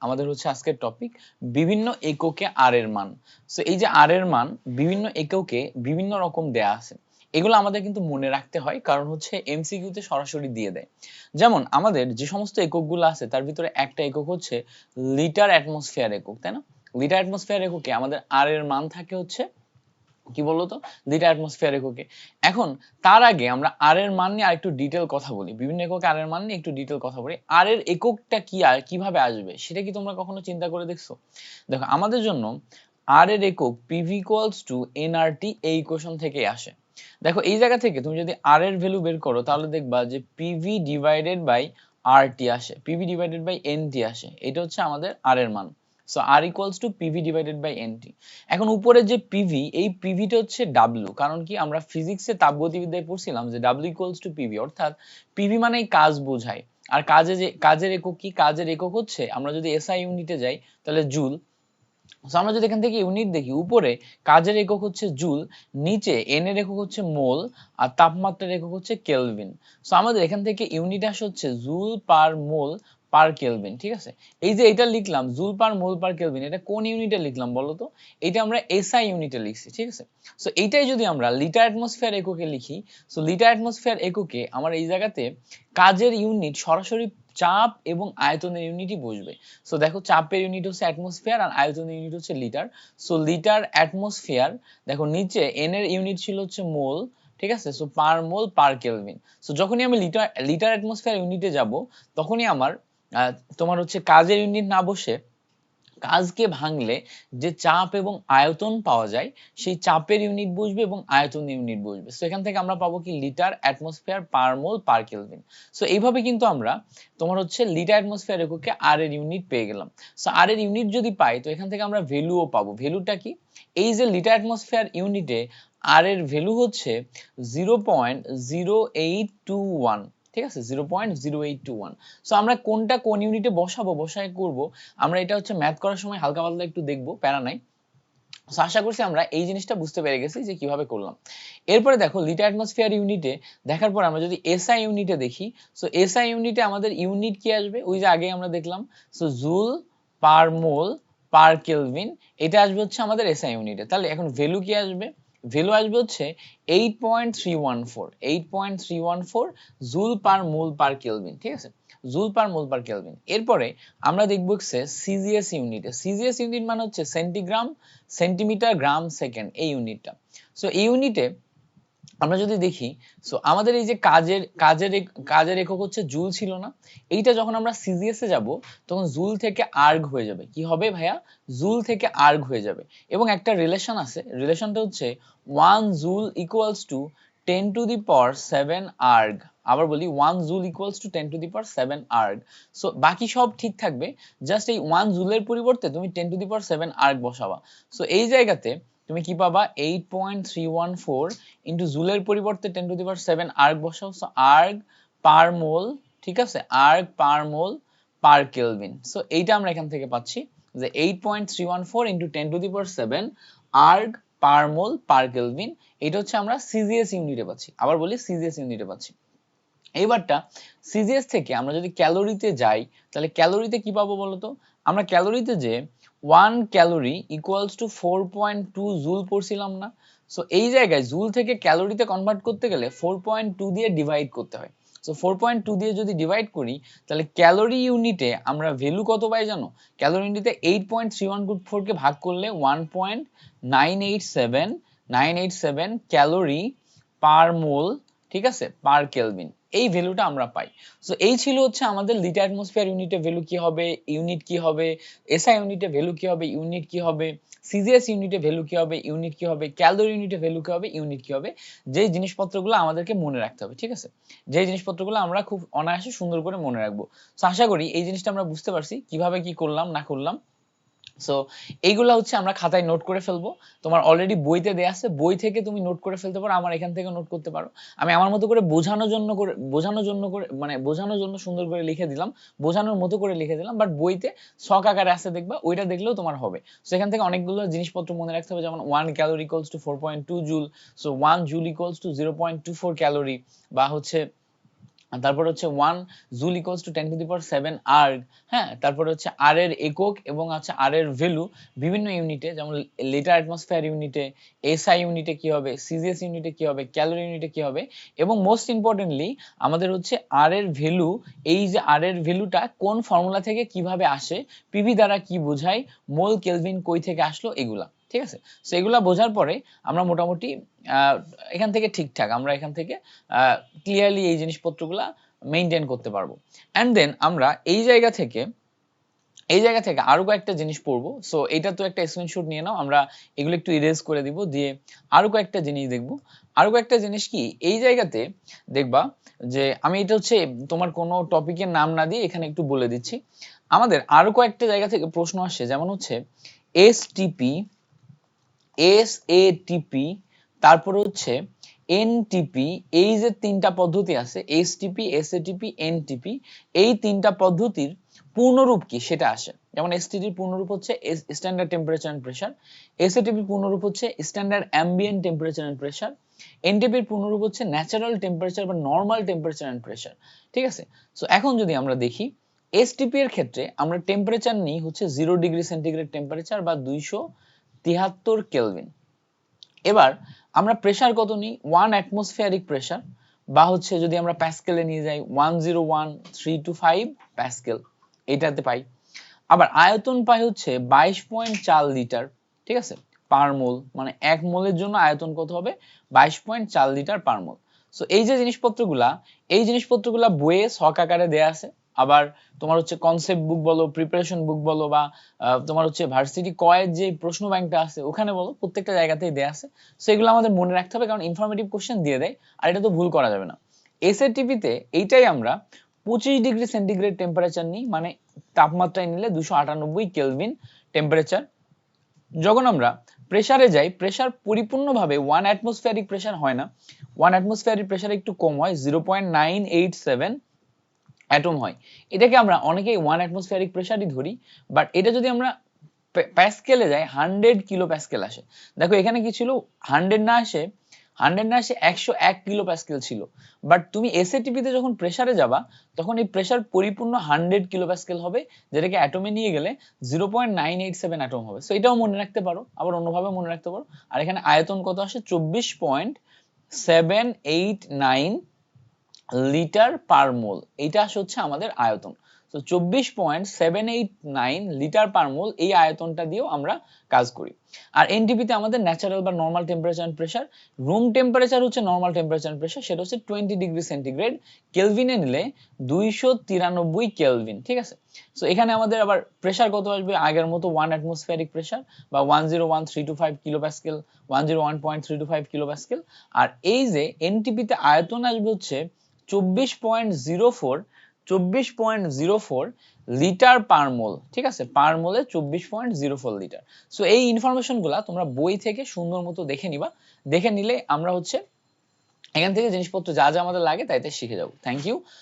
আমাদের হচ্ছে আজকের টপিক বিভিন্ন এককে আর এর মান। সো এই যে আর এর মান, বিভিন্ন এককে বিভিন্ন রকম দেয়া আছে। এগুলো আমাদের কিন্তু মনে রাখতে হয়, কারণ হচ্ছে এমসিকিউতে সরাসরি দিয়ে দেয়। যেমন, আমাদের যে সমস্ত এককগুলো আছে, তার ভিতরে একটা একক হচ্ছে লিটার অ্যাটমসফিয়ার একক, তাই না? লিটার অ্যাটমসফিয়ার এককে আমাদের আর এর মান থাকে হচ্ছে কি বলতো লিটার অ্যাটমসফিয়ার এককে এখন, তার আগে আমরা আর এর মান নিয়ে আরেকটু ডিটেল কথা বলি। বিভিন্ন এককে আর এর মান নিয়ে একটু ডিটেল কথা বলি। আর এর এককটা কি আর, কীভাবে আসবে, সেটা কি তোমরা কখনো চিন্তা করে দেখছ? দেখো, আমাদের জন্য আর এর একক পিভি ইকুয়ালস টু এনআরটি এই ইকুয়েশন থেকে আসে। দেখো, এই জায়গা থেকে তুমি যদি আর এর ভ্যালু বের করো, তাহলে দেখবা যে PV divided by R T আসে। PV divided by N T আসে। এটা হচ্ছে আমাদের আর এর মান। So R equals to PV divided by NT এখন উপরে যে পিভি এই পিভিটা হচ্ছে ডাব্লু কারণ কি আমরা ফিজিক্সে তাপগতিবিদ্যায় পড়ছিলাম যে ডাব্লু ইকুয়ালস টু পিভি অর্থাৎ পিভি মানেই কাজ বোঝায়। আর কাজে যে, কাজের একক কি? কাজের একক হচ্ছে, আমরা যদি এসআই ইউনিটে যাই, তাহলে জুল। সো আমরা যদি এখান থেকে ইউনিট দেখি, উপরে কাজের একক হচ্ছে জুল, নিচে এন এর একক হচ্ছে মোল, আর তাপমাত্রার একক হচ্ছে কেলভিন সো আমাদের এখান থেকে ইউনিট আসে হচ্ছে joule per mole per kelvin ঠিক আছে? এই যে এটা লিখলাম, joule per mole per kelvin এটা কোন ইউনিটে লিখলাম বলো তো? এটা আমরা এসআই ইউনিটে লিখছি, ঠিক আছে? সো এইটাই যদি আমরা লিটার অ্যাটমসফিয়ার এককে লিখি সো লিটার অ্যাটমসফিয়ার এককে আমার এই জায়গাতে কাজের ইউনিট সরাসরি চাপ এবং আয়তনের ইউনিটই বসবে। সো দেখো চাপের ইউনিট হচ্ছে অ্যাটমসফিয়ার আর আয়তনের ইউনিট হচ্ছে লিটার সো লিটার অ্যাটমসফিয়ার দেখো নিচে এন এর ইউনিট ছিল হচ্ছে মোল, ঠিক আছে? So per mole per kelvin so যখনই আমি লিটার লিটার অ্যাটমসফিয়ার ইউনিটে যাব, তখনই আমার তোমার হচ্ছে কাজের ইউনিট না বসে কাজকে ভাঙলে যে চাপ এবং আয়তন পাওয়া যায়, সেই চাপের ইউনিট বসবে এবং আয়তন ইউনিট বসবে। সো এখান থেকে আমরা পাবো কি litre, atmosphere, per mole, per kelvin. So এইভাবে কিন্তু আমরা তোমার হচ্ছে লিটার, অ্যাটমসফিয়ার এককে আর এর ইউনিট পেয়ে গেলাম। সো আর এর ইউনিট যদি পাই, তো এখান থেকে আমরা ভ্যালুও পাবো। ভ্যালুটা কি? এই যে লিটার, অ্যাটমসফিয়ার ইউনিটে আর এর ভ্যালু হচ্ছে zero point zero eight two one ঠিক আছে? Zero point zero eight two one so আমরা কোনটা কোন ইউনিটে বসাবো, বসায় করব? আমরা এটা হচ্ছে ম্যাথ করার সময় হালকা পাতলা একটু দেখব, প্যারা নাই। সো আশা করছি আমরা এই জিনিসটা বুঝতে পেরে গেছি যে কীভাবে করলাম। এরপরে দেখো লিটার অ্যাটমসফিয়ার ইউনিটে দেখার পর আমরা যদি এসআই ইউনিটে দেখি সো এসআই ইউনিটে আমাদের ইউনিট কি আসবে? ওই যে আগে আমরা দেখলাম। So joule per mole per kelvin এটা আসবে হচ্ছে আমাদের এসআই ইউনিটে তাহলে এখন ভ্যালু কি আসবে? ভ্যালু আসবে হচ্ছে eight point three one four eight point three one four joule per mole per kelvin, ঠিক আছে? Joule per mole per kelvin. এরপরে আমরা দেখব হচ্ছে সিজিএস ইউনিট। সিজিএস ইউনিট মানে হচ্ছে সেন্টিগ্রাম সেন্টিমিটার গ্রাম সেকেন্ড এই ইউনিটটা। সো এই ইউনিটে আমরা যদি দেখি সো আমাদের এই যে কাজের কাজের কাজের একক হচ্ছে জুল ছিল না, এইটা যখন আমরা সিজিএস এ যাব, তখন জুল থেকে আর্গ হয়ে যাবে। কি হবে ভাইয়া? জুল থেকে আর্গ হয়ে যাবে। এবং একটা রিলেশন আছে রিলেশনটা হচ্ছে one joule equals to ten to the power seven erg আবার বলি one joule equals to ten to the power seven erg so বাকি সব ঠিক থাকবে জাস্ট এই ওয়ান জুলের পরিবর্তে তুমি ten to the power seven erg বসাবা। So এই জায়গাতে তুমি কি পাবা eight point three one four into জুলের পরিবর্তে ten to the power seven erg বসাও। সো আর্গ পার মোল ঠিক আছে? Erg per mole per kelvin so এইটা আমরা এখান থেকে পাচ্ছি যে eight point three one four into ten to the power seven erg per mole per kelvin এটা হচ্ছে আমরা সিজিএস ইউনিটে পাচ্ছি। আবার বলি সিজিএস ইউনিটে পাচ্ছি। এইবারটা সিজিএস থেকে আমরা যদি ক্যালোরিতে যাই, তাহলে ক্যালোরিতে কি পাবো বলতো? আমরা ক্যালোরিতে যে one calorie equals to four point two joule পড়ছিলাম না। সো এই জায়গায় জুল থেকে ক্যালোরিতে কনভার্ট করতে গেলে ফোর পয়েন্ট টু দিয়ে ডিভাইড করতে হয়। সো ফোর পয়েন্ট টু দিয়ে যদি ডিভাইড করি, তাহলে ক্যালোরি ইউনিটে আমরা ভ্যালু কত পাই জানো? ক্যালোরি ইউনিটে এইট পয়েন্ট থ্রি ওয়ান ফোরকে ভাগ করলে one point nine eight seven nine eight seven calorie per mole ঠিক আছে? পার কেলভিন এই ভ্যালুটা আমরা পাই। সো এই ছিল হচ্ছে আমাদের লিটার অ্যাটমসফিয়ার ইউনিটে ভ্যালু কি হবে? ইউনিট কি হবে? এসআই ইউনিটে ভ্যালু কি হবে? ইউনিট কি হবে? সিজিএস ইউনিটে ভ্যালু কি হবে? ইউনিট কি হবে? ক্যালোরি ইউনিটে ভ্যালু কি হবে? ইউনিট কি হবে? যে জিনিসপত্রগুলো আমাদেরকে মনে রাখতে হবে, ঠিক আছে? যে জিনিসপত্রগুলো আমরা খুব অনায়াসে সুন্দর করে মনে রাখব। সো আশা করি এই জিনিসটা আমরা বুঝতে পারছি। কীভাবে কি করলাম, না করলাম? সো এইগুলা হচ্ছে আমরা খাতায় নোট করে ফেলব। তোমার অলরেডি বইতে দেয়া আছে, বই থেকে তুমি নোট করে ফেলতে পারো আমার এখান থেকে নোট করতে পারো। আমি আমার মতো করে বোঝানোর জন্য করে, বোঝানোর জন্য করে মানে বোঝানোর জন্য সুন্দর করে লিখে দিলাম, বোঝানোর মতো করে লিখে দিলাম বাট বইতে শখ আকারে আছে দেখবা, ওইটা দেখলেও তোমার হবে। সো এখান থেকে অনেকগুলো জিনিসপত্র মনে রাখতে হবে, যেমন one calorie equals to four point two joule so one joule equals to zero point two four calorie বা হচ্ছে তারপর হচ্ছে one joule equals to ten to the power seven erg হ্যাঁ তারপর হচ্ছে আর এর একক এবং হচ্ছে আর এর ভ্যালু বিভিন্ন ইউনিটে যেমন লিটার অ্যাটমসফিয়ার ইউনিটে এসআই ইউনিটে কি হবে সিজিএস ইউনিটে কি হবে ক্যালোরি ইউনিটে কি হবে। এবং মোস্ট ইম্পর্টেন্টলি আমাদের হচ্ছে আর এর ভ্যালু এই যে আর এর ভ্যালুটা কোন ফর্মুলা থেকে কীভাবে আসে পিভি দ্বারা কি বোঝায়, মোল কেলভিন কই থেকে আসলো, এগুলা। ঠিক আছে? সো এগুলা বোঝার পরে আমরা মোটামুটি এখান থেকে ঠিকঠাক আমরা এখান থেকে ক্লিয়ারলি এই জিনিসপত্রগুলা মেনটেন করতে পারব। অ্যান্ড দেন আমরা এই জায়গা থেকে, এই জায়গা থেকে আরও কয়েকটা জিনিস পড়ব। সো এটা তো একটা স্ক্রিনশট নিয়ে নাও, আমরা এগুলো একটু ইরেজ করে দিব, দিয়ে আরও কয়েকটা জিনিস দেখব। আরও কয়েকটা জিনিস কি, এই জায়গাতে দেখবা যে আমি এটা হচ্ছে তোমার কোনো টপিকের নাম না দিয়ে এখানে একটু বলে দিচ্ছি। আমাদের আরও কয়েকটা জায়গা থেকে প্রশ্ন আসছে যেমন হচ্ছে এসটিপি এস এ টিপি তারপর হচ্ছে এনটিপি এই যে তিনটা পদ্ধতি আছে এসটিপি এসএটিপি এনটিপি এই তিনটা পদ্ধতির পূর্ণরূপ কি? সেটা আসে। যেমন এসটিডির পূর্ণরূপ হচ্ছে standard temperature and pressure SATP পূর্ণরূপ হচ্ছে standard ambient temperature and pressure এনটিপির পূর্ণরূপ হচ্ছে ন্যাচারাল টেম্পারেচার বা নর্মাল টেম্পারেচার এন্ড প্রেসার ঠিক আছে? সো এখন যদি আমরা দেখি এসটিপি এর ক্ষেত্রে আমরা টেম্পারেচার নিই হচ্ছে জিরো ডিগ্রি সেন্টিগ্রেড টেম্পারেচার বা দুইশো তিয়াত্তর কেলভিন এবার আমরা প্রেসার কত নিই? ওয়ান অ্যাটমসফিয়ারিক প্রেসার বা হচ্ছে যদি আমরা প্যাসকেলে নিয়ে যাই one zero one three two five pascal এটাতে পাই। আবার আয়তন পাই হচ্ছে বাইশ পয়েন্ট চার লিটার, ঠিক আছে? পার মোল মানে এক মোলের জন্য আয়তন কত হবে? বাইশ পয়েন্ট চার লিটার পার মোল সো এই যে জিনিসপত্রগুলা, এই জিনিসপত্রগুলা বইয়ে শখ আকারে দেয়া আছে। আবার তোমার হচ্ছে কনসেপ্ট বুক বলো প্রিপারেশন বুক বলো বা তোমার হচ্ছে ভার্সিটি কয়ের যে প্রশ্ন ব্যাংকটা আছে, ওখানে বলো, প্রত্যেকটা জায়গাতেই দেয়া আছে। সো এগুলো আমাদের মনে রাখতে হবে কারণ ইনফরমেটিভ কোশ্চেন দিয়ে দেয়, আর এটা তো ভুল করা যাবে না। এসএটিপিতে এইটাই আমরা পঁচিশ ডিগ্রি সেন্টিগ্রেড টেম্পারেচার নিই মানে তাপমাত্রায় নিলে দুশো আটানব্বই কেলভিন টেম্পারেচার যখন আমরা প্রেসারে যাই প্রেসার পরিপূর্ণভাবে ওয়ান অ্যাটমসফিয়ারিক প্রেসার হয় না। ওয়ান অ্যাটমসফিয়ারিক প্রেসার একটু কম হয় zero point nine eight seven atm হয়। এটাকে আমরা অনেকেই ওয়ান অ্যাটমসফিয়ারিক প্রেসারই ধরি বাট এটা যদি আমরা প্যাসকেলে যাই হান্ড্রেড কিলো প্যাসকেল আসে। দেখো, এখানে কি ছিল? হান্ড্রেড না আসে হান্ড্রেড না আসে, একশো এক কিলো প্যাসকেল ছিল। বাট তুমি এসএটিপিতে যখন প্রেসারে যাবা, তখন এই প্রেসার পরিপূর্ণ হান্ড্রেড কিলো প্যাসকেল হবে, যেটাকে অ্যাটমে নিয়ে গেলে zero point nine eight seven atm হবে। সো এটাও মনে রাখতে পারো, আবার অন্যভাবে মনে রাখতে পারো। আর এখানে আয়তন কত আসে? চব্বিশ point seven eight nine litre per mole আসে হচ্ছে আমাদের আয়তন। তো চব্বিশ point seven eight nine litre per mole, এই আয়তনটা দিয়েও আমরা কাজ করি। আর এনটিপিতে আমাদের ন্যাচারাল বা normal temperature and pressure room temperature হচ্ছে নর্মাল টেম্পারেচার এন্ড প্রেসার সেটা হচ্ছে টোয়েন্টি ডিগ্রি সেন্টিগ্রেড কেলভিনে নিলে দুইশো তিরানব্বই কেলভিন ঠিক আছে? সো এখানে আমাদের আবার প্রেসার কত আসবে? আগের মতো ওয়ান অ্যাটমসফিয়ারিক প্রেসার বা one zero one three two five kilo pascal one zero one point three two five kilo pascal আর এই যে এনটিপিতে আয়তন আসবে হচ্ছে চব্বিশ পয়েন্ট জিরো ফোর, চব্বিশ point zero four litre per mole, ঠিক আছে? পার মোলে চব্বিশ point zero four litre. So এই ইনফরমেশনগুলা তোমরা বই থেকে সুন্দর মতো দেখে নিবা। দেখে নিলে আমরা হচ্ছে এখান থেকে জিনিসপত্র যা যা আমাদের লাগে তাইতে শিখে যাব। Thank you